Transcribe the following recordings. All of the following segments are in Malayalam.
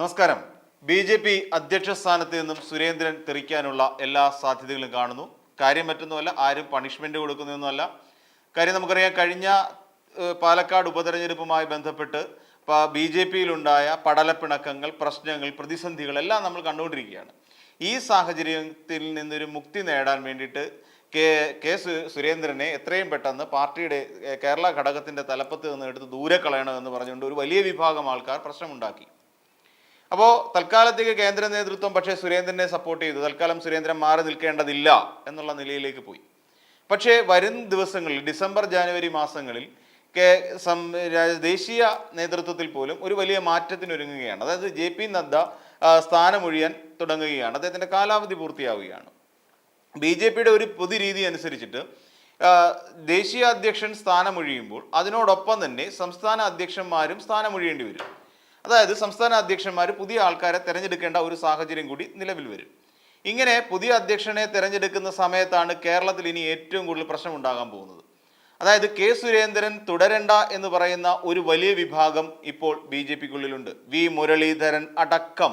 നമസ്കാരം. ബി ജെ പി അധ്യക്ഷ സ്ഥാനത്ത് നിന്നും സുരേന്ദ്രൻ തെറിക്കാനുള്ള എല്ലാ സാധ്യതകളും കാണുന്നു. കാര്യം മറ്റൊന്നുമല്ല ആരും പണിഷ്മെന്റ് കൊടുക്കുന്നതൊന്നുമല്ല കാര്യം നമുക്കറിയാം കഴിഞ്ഞ പാലക്കാട് ഉപതെരഞ്ഞെടുപ്പുമായി ബന്ധപ്പെട്ട് ബി ജെ പിയിലുണ്ടായ പടലപ്പിണക്കങ്ങൾ പ്രശ്നങ്ങൾ പ്രതിസന്ധികൾ എല്ലാം നമ്മൾ കണ്ടുകൊണ്ടിരിക്കുകയാണ്. ഈ സാഹചര്യത്തിൽ നിന്നൊരു മുക്തി നേടാൻ വേണ്ടിയിട്ട് കെ കെ സുരേന്ദ്രനെ എത്രയും പെട്ടെന്ന് പാർട്ടിയുടെ കേരള ഘടകത്തിന്റെ തലപ്പത്ത് നിന്ന് എടുത്ത് ദൂരെ കളയണമെന്ന് പറഞ്ഞുകൊണ്ട് ഒരു വലിയ വിഭാഗം ആൾക്കാർ പ്രശ്നമുണ്ടാക്കി. അപ്പോൾ തൽക്കാലത്തേക്ക് കേന്ദ്ര നേതൃത്വം പക്ഷേ സുരേന്ദ്രനെ സപ്പോർട്ട് ചെയ്തു. തൽക്കാലം സുരേന്ദ്രൻ മാറി നിൽക്കേണ്ടതില്ല എന്നുള്ള നിലയിലേക്ക് പോയി. പക്ഷേ വരും ദിവസങ്ങളിൽ ഡിസംബർ ജാനുവരി മാസങ്ങളിൽ ദേശീയ നേതൃത്വത്തിൽ പോലും ഒരു വലിയ മാറ്റത്തിനൊരുങ്ങുകയാണ് അതായത് ജെ പി നദ്ദ സ്ഥാനമൊഴിയാൻ തുടങ്ങുകയാണ്. അദ്ദേഹത്തിന്റെ കാലാവധി പൂർത്തിയാവുകയാണ്. ബി ജെ പിയുടെ ഒരു പൊതുരീതി അനുസരിച്ചിട്ട് ദേശീയ അധ്യക്ഷൻ സ്ഥാനമൊഴിയുമ്പോൾ അതിനോടൊപ്പം തന്നെ സംസ്ഥാന അധ്യക്ഷന്മാരും സ്ഥാനമൊഴിയേണ്ടി വരും. അതായത് സംസ്ഥാന അധ്യക്ഷന്മാർ പുതിയ ആൾക്കാരെ തിരഞ്ഞെടുക്കേണ്ട ഒരു സാഹചര്യം കൂടി നിലവിൽ വരും. ഇങ്ങനെ പുതിയ അധ്യക്ഷനെ തിരഞ്ഞെടുക്കുന്ന സമയത്താണ് കേരളത്തിൽ ഇനി ഏറ്റവും കൂടുതൽ പ്രശ്നം ഉണ്ടാകാൻ പോകുന്നത്. അതായത് കെ സുരേന്ദ്രൻ തുടരണ്ട എന്ന് പറയുന്ന ഒരു വലിയ വിഭാഗം ഇപ്പോൾ ബി ജെ പിക്കുള്ളിലുണ്ട്. വി മുരളീധരൻ അടക്കം.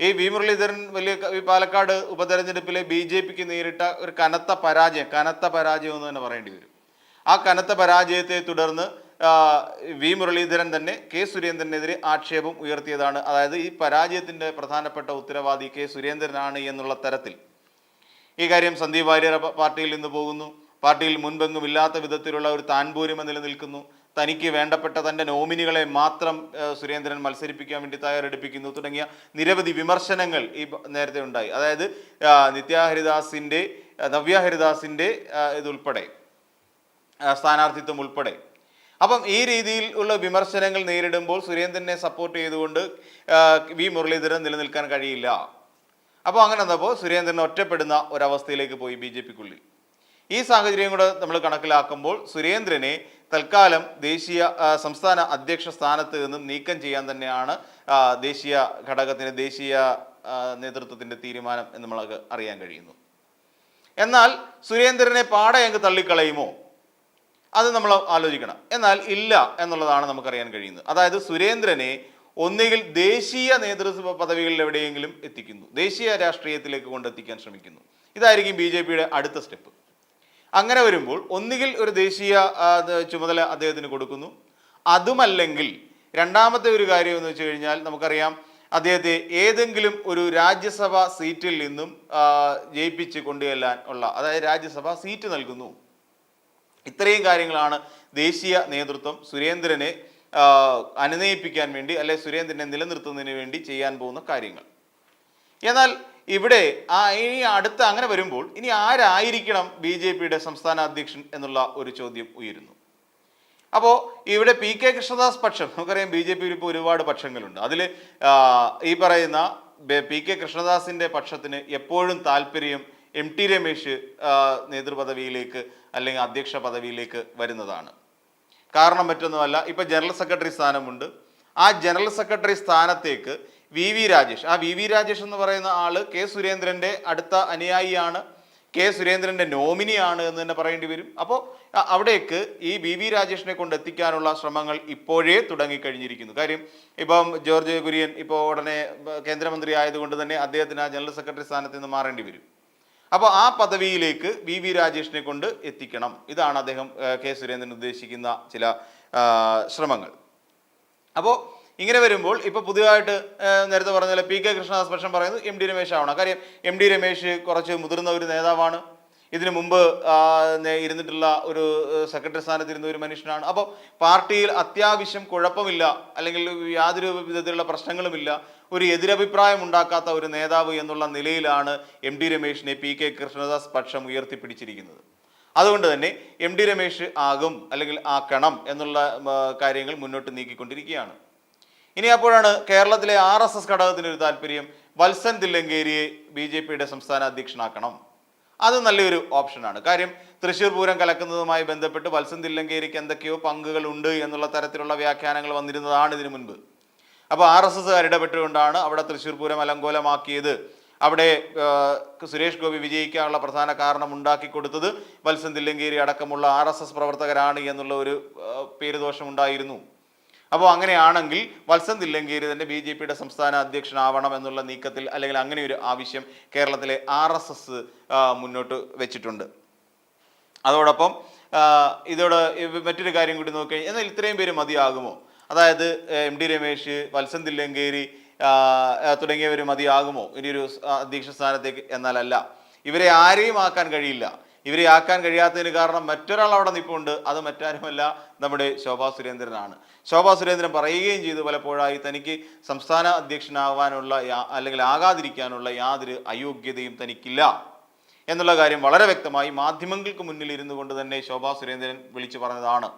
ഈ വി മുരളീധരൻ വലിയ പാലക്കാട് ഉപതെരഞ്ഞെടുപ്പിലെ ബി ജെ പിക്ക് നേരിട്ട ഒരു കനത്ത പരാജയം കനത്ത പരാജയം എന്ന് തന്നെ പറയേണ്ടി വരും. ആ കനത്ത പരാജയത്തെ തുടർന്ന് വി മുരളീധരൻ തന്നെ കെ സുരേന്ദ്രനെതിരെ ആക്ഷേപം ഉയർത്തിയതാണ്. അതായത് ഈ പരാജയത്തിന്റെ പ്രധാനപ്പെട്ട ഉത്തരവാദി കെ സുരേന്ദ്രനാണ് എന്നുള്ള തരത്തിൽ. ഈ കാര്യം സന്ദീപ് വാര്യർ പാർട്ടിയിൽ നിന്ന് പോകുന്നു. പാർട്ടിയിൽ മുൻപെങ്ങും ഇല്ലാത്ത വിധത്തിലുള്ള ഒരു താൻപൂരിമ നിലനിൽക്കുന്നു. തനിക്ക് വേണ്ടപ്പെട്ട തന്റെ നോമിനികളെ മാത്രം സുരേന്ദ്രൻ മത്സരിപ്പിക്കാൻ വേണ്ടി തയ്യാറെടുപ്പിക്കുന്നു. തുടങ്ങിയ നിരവധി വിമർശനങ്ങൾ ഈ നേരത്തെ ഉണ്ടായി. അതായത് നിത്യാഹരിദാസിന്റെ നവ്യാഹരിദാസിന്റെ ഇതുൾപ്പെടെ സ്ഥാനാർത്ഥിത്വം ഉൾപ്പെടെ. അപ്പം ഈ രീതിയിൽ ഉള്ള വിമർശനങ്ങൾ നേരിടുമ്പോൾ സുരേന്ദ്രനെ സപ്പോർട്ട് ചെയ്തുകൊണ്ട് വി മുരളീധരൻ നിലനിൽക്കാൻ കഴിയില്ല. അപ്പോൾ അങ്ങനെ വന്നപ്പോൾ സുരേന്ദ്രൻ ഒറ്റപ്പെടുന്ന ഒരവസ്ഥയിലേക്ക് പോയി ബി ജെ പിക്കുള്ളിൽ. ഈ സാഹചര്യം കൂടെ നമ്മൾ കണക്കിലാക്കുമ്പോൾ സുരേന്ദ്രനെ തൽക്കാലം ദേശീയ സംസ്ഥാന അധ്യക്ഷ സ്ഥാനത്ത് നിന്നും നീക്കം ചെയ്യാൻ തന്നെയാണ് ദേശീയ ഘടകത്തിന്റെ ദേശീയ നേതൃത്വത്തിന്റെ തീരുമാനം എന്ന് നമ്മൾക്ക് അറിയാൻ കഴിയുന്നു. എന്നാൽ സുരേന്ദ്രനെ പാടെ അങ്ങ് തള്ളിക്കളയുമോ? അത് നമ്മൾ ആലോചിക്കണം. എന്നാൽ ഇല്ല എന്നുള്ളതാണ് നമുക്കറിയാൻ കഴിയുന്നത്. അതായത് സുരേന്ദ്രനെ ഒന്നുകിൽ ദേശീയ നേതൃത്വ പദവികളിൽ എവിടെയെങ്കിലും എത്തിക്കുന്നു. ദേശീയ രാഷ്ട്രീയത്തിലേക്ക് കൊണ്ടെത്തിക്കാൻ ശ്രമിക്കുന്നു. ഇതായിരിക്കും ബി ജെ പിയുടെ അടുത്ത സ്റ്റെപ്പ്. അങ്ങനെ വരുമ്പോൾ ഒന്നുകിൽ ഒരു ദേശീയ ചുമതല അദ്ദേഹത്തിന് കൊടുക്കുന്നു. അതുമല്ലെങ്കിൽ രണ്ടാമത്തെ ഒരു കാര്യം എന്ന് വെച്ച് കഴിഞ്ഞാൽ നമുക്കറിയാം അദ്ദേഹത്തെ ഏതെങ്കിലും ഒരു രാജ്യസഭാ സീറ്റിൽ നിന്നും ജയിപ്പിച്ച് കൊണ്ടുചെല്ലാൻ ഉള്ള അതായത് രാജ്യസഭാ സീറ്റ് നൽകുന്നു. ഇത്രയും കാര്യങ്ങളാണ് ദേശീയ നേതൃത്വം സുരേന്ദ്രനെ അനുനയിപ്പിക്കാൻ വേണ്ടി അല്ലെ സുരേന്ദ്രനെ നിലനിർത്തുന്നതിന് വേണ്ടി ചെയ്യാൻ പോകുന്ന കാര്യങ്ങൾ. എന്നാൽ ഇവിടെ ആ ഇനി അടുത്ത അങ്ങനെ വരുമ്പോൾ ഇനി ആരായിരിക്കണം ബി ജെ പിയുടെ സംസ്ഥാന അധ്യക്ഷൻ എന്നുള്ള ഒരു ചോദ്യം ഉയരുന്നു. അപ്പോൾ ഇവിടെ പി കെ കൃഷ്ണദാസ് പക്ഷം നമുക്കറിയാം ബി ജെ പിയിൽ ഇപ്പോൾ ഒരുപാട് പക്ഷങ്ങളുണ്ട്. അതിൽ ഈ പറയുന്ന പി കെ കൃഷ്ണദാസിന്റെ പക്ഷത്തിന് എപ്പോഴും താല്പര്യം എം ടി രമേശ് നേതൃപദവിയിലേക്ക് അല്ലെങ്കിൽ അധ്യക്ഷ പദവിയിലേക്ക് വരുന്നതാണ്. കാരണം മറ്റൊന്നുമല്ല ഇപ്പം ജനറൽ സെക്രട്ടറി സ്ഥാനമുണ്ട്. ആ ജനറൽ സെക്രട്ടറി സ്ഥാനത്തേക്ക് വി വി രാജേഷ് ആ വി വി രാജേഷ് എന്ന് പറയുന്ന ആൾ കെ സുരേന്ദ്രന്റെ അടുത്ത അനുയായിയാണ്. കെ സുരേന്ദ്രന്റെ നോമിനിയാണ് എന്ന് തന്നെ പറയേണ്ടി വരും. അപ്പോൾ അവിടേക്ക് ഈ വി വി രാജേഷിനെ കൊണ്ട് എത്തിക്കാനുള്ള ശ്രമങ്ങൾ ഇപ്പോഴേ തുടങ്ങിക്കഴിഞ്ഞിരിക്കുന്നു. കാര്യം ഇപ്പം ജോർജ് കുര്യൻ ഇപ്പോൾ ഉടനെ കേന്ദ്രമന്ത്രി ആയതുകൊണ്ട് തന്നെ അദ്ദേഹത്തിന് ആ ജനറൽ സെക്രട്ടറി സ്ഥാനത്ത് നിന്ന് മാറേണ്ടി വരും. അപ്പോൾ ആ പദവിയിലേക്ക് വി വി രാജേഷിനെ കൊണ്ട് എത്തിക്കണം. ഇതാണ് അദ്ദേഹം കെ സുരേന്ദ്രൻ ഉദ്ദേശിക്കുന്ന ചില ശ്രമങ്ങൾ. അപ്പോൾ ഇങ്ങനെ വരുമ്പോൾ ഇപ്പോൾ പുതിയതായിട്ട് നേരത്തെ പറഞ്ഞ പി കെ കൃഷ്ണദാസ് പക്ഷം പറയുന്നത് എം ഡി രമേശ് ആവണം. കാര്യം എം ഡി രമേശ് കുറച്ച് മുതിർന്ന ഒരു നേതാവാണ്. ഇതിനു മുമ്പ് ഇരുന്നിട്ടുള്ള ഒരു സെക്രട്ടറി സെക്രട്ടറി സ്ഥാനത്തിരുന്ന ഒരു മനുഷ്യനാണ്. അപ്പോൾ പാർട്ടിയിൽ അത്യാവശ്യം കുഴപ്പമില്ല അല്ലെങ്കിൽ യാതൊരു വിധത്തിലുള്ള പ്രശ്നങ്ങളുമില്ല ഒരു എതിരഭിപ്രായം ഉണ്ടാക്കാത്ത ഒരു നേതാവ് എന്നുള്ള നിലയിലാണ് എം ഡി രമേശിനെ പി കെ കൃഷ്ണദാസ് പക്ഷം ഉയർത്തിപ്പിടിച്ചിരിക്കുന്നത്. അതുകൊണ്ട് തന്നെ എം ഡി രമേശ് ആകും അല്ലെങ്കിൽ ആക്കണം എന്നുള്ള കാര്യങ്ങൾ മുന്നോട്ട് നീക്കിക്കൊണ്ടിരിക്കുകയാണ്. ഇനി അപ്പോഴാണ് കേരളത്തിലെ ആർ എസ് എസ് ഘടകത്തിന് ഒരു താല്പര്യം വത്സൻ തില്ലങ്കേരിയെ ബി ജെ പിയുടെ സംസ്ഥാന അധ്യക്ഷനാക്കണം. അത് നല്ലൊരു ഓപ്ഷനാണ്. കാര്യം തൃശ്ശൂർ പൂരം കലക്കുന്നതുമായി ബന്ധപ്പെട്ട് വത്സൻ തില്ലങ്കേരിക്ക് എന്തൊക്കെയോ പങ്കുകൾ ഉണ്ട് എന്നുള്ള തരത്തിലുള്ള വ്യാഖ്യാനങ്ങൾ വന്നിരുന്നതാണ് ഇതിനു മുൻപ്. അപ്പോൾ ആർ എസ് എസ് ഇടപെട്ടുകൊണ്ടാണ് അവിടെ തൃശ്ശൂർ പൂരം അലങ്കോലമാക്കിയത്. അവിടെ സുരേഷ് ഗോപി വിജയിക്കാനുള്ള പ്രധാന കാരണം ഉണ്ടാക്കി കൊടുത്തത് വത്സൻ തില്ലങ്കേരി അടക്കമുള്ള ആർ പ്രവർത്തകരാണ് എന്നുള്ള ഒരു പേരുദോഷമുണ്ടായിരുന്നു അപ്പോൾ അങ്ങനെയാണെങ്കിൽ വത്സൻ തില്ലങ്കേരി തന്നെ ബി ജെ പിയുടെ സംസ്ഥാന അധ്യക്ഷനാവണം എന്നുള്ള നീക്കത്തിൽ അല്ലെങ്കിൽ അങ്ങനെ ഒരു ആവശ്യം കേരളത്തിലെ ആർ എസ് എസ് മുന്നോട്ട് വെച്ചിട്ടുണ്ട്. അതോടൊപ്പം ഇതോടെ മറ്റൊരു കാര്യം കൂടി നോക്കി എന്നാൽ ഇത്രയും പേര് മതിയാകുമോ? അതായത് എം ഡി രമേശ് വത്സൻ തില്ലങ്കേരി തുടങ്ങിയവർ മതിയാകുമോ? ഇനിയൊരു അധ്യക്ഷ സ്ഥാനത്തേക്ക് എന്നാലല്ല. ഇവരെ ആരെയും ആക്കാൻ കഴിയില്ല. ഇവരെ ആക്കാൻ കഴിയാത്തതിന് കാരണം മറ്റൊരാൾ അവിടെ നിൽപ്പുണ്ട് അത് മറ്റാരുമല്ല നമ്മുടെ ശോഭാ സുരേന്ദ്രനാണ്. ശോഭാ സുരേന്ദ്രൻ പറയുകയും ചെയ്തു പലപ്പോഴായി തനിക്ക് സംസ്ഥാന അധ്യക്ഷനാവാനുള്ള അല്ലെങ്കിൽ ആകാതിരിക്കാനുള്ള യാതൊരു അയോഗ്യതയും തനിക്കില്ല എന്നുള്ള കാര്യം വളരെ വ്യക്തമായി മാധ്യമങ്ങൾക്ക് മുന്നിൽ ഇരുന്നു കൊണ്ട് തന്നെ ശോഭാ സുരേന്ദ്രൻ വിളിച്ചു പറഞ്ഞതാണ്.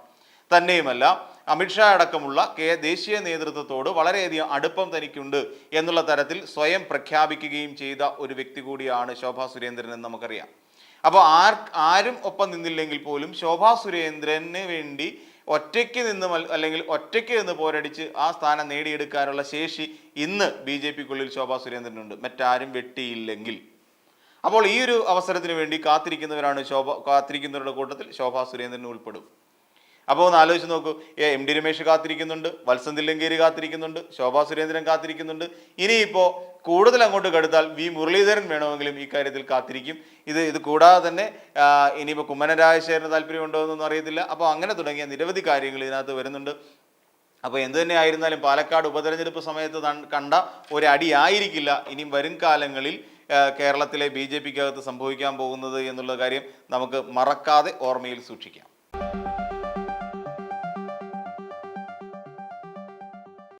തന്നെയുമല്ല അമിത്ഷാ അടക്കമുള്ള കെ ദേശീയ നേതൃത്വത്തോട് വളരെയധികം അടുപ്പം തനിക്കുണ്ട് എന്നുള്ള തരത്തിൽ സ്വയം പ്രഖ്യാപിക്കുകയും ചെയ്ത ഒരു വ്യക്തി കൂടിയാണ് ശോഭാ സുരേന്ദ്രൻ എന്ന് നമുക്കറിയാം. അപ്പോൾ ആർ ആരും ഒപ്പം നിന്നില്ലെങ്കിൽ പോലും ശോഭാ സുരേന്ദ്രന് വേണ്ടി ഒറ്റയ്ക്ക് നിന്ന് അല്ലെങ്കിൽ ഒറ്റയ്ക്ക് നിന്ന് പോരടിച്ച് ആ സ്ഥാനം നേടിയെടുക്കാനുള്ള ശേഷി ഇന്ന് ബി ജെ പിക്കുള്ളിൽ ശോഭാ സുരേന്ദ്രനുണ്ട്. മറ്റാരും വെട്ടിയില്ലെങ്കിൽ. അപ്പോൾ ഈ ഒരു അവസരത്തിന് വേണ്ടി കാത്തിരിക്കുന്നവരാണ് ശോഭ കാത്തിരിക്കുന്നവരുടെ കൂട്ടത്തിൽ ശോഭാ സുരേന്ദ്രൻ ഉൾപ്പെടും. അപ്പോൾ ഒന്ന് ആലോചിച്ച് നോക്കൂ. എം ഡി രമേശ് കാത്തിരിക്കുന്നുണ്ട്. വത്സന്തില്ലങ്കേരി കാത്തിരിക്കുന്നുണ്ട്. ശോഭാ സുരേന്ദ്രൻ കാത്തിരിക്കുന്നുണ്ട്. ഇനിയിപ്പോൾ കൂടുതൽ അങ്ങോട്ട് കടുത്താൽ വി മുരളീധരൻ വേണമെങ്കിലും ഈ കാര്യത്തിൽ കാത്തിരിക്കും. ഇത് ഇത് കൂടാതെ തന്നെ ഇനിയിപ്പോൾ കുമ്മന രാജശേഖരന് താല്പര്യമുണ്ടോ എന്നൊന്നും അറിയത്തില്ല. അപ്പോൾ അങ്ങനെ തുടങ്ങിയ നിരവധി കാര്യങ്ങൾ ഇതിനകത്ത് വരുന്നുണ്ട്. അപ്പോൾ എന്ത് തന്നെ ആയിരുന്നാലും പാലക്കാട് ഉപതെരഞ്ഞെടുപ്പ് സമയത്ത് കണ്ട ഒരടിയായിരിക്കില്ല ഇനിയും വരും കാലങ്ങളിൽ കേരളത്തിലെ ബി ജെ പിക്കകത്ത് സംഭവിക്കാൻ പോകുന്നത് എന്നുള്ള കാര്യം നമുക്ക് മറക്കാതെ ഓർമ്മയിൽ സൂക്ഷിക്കാം.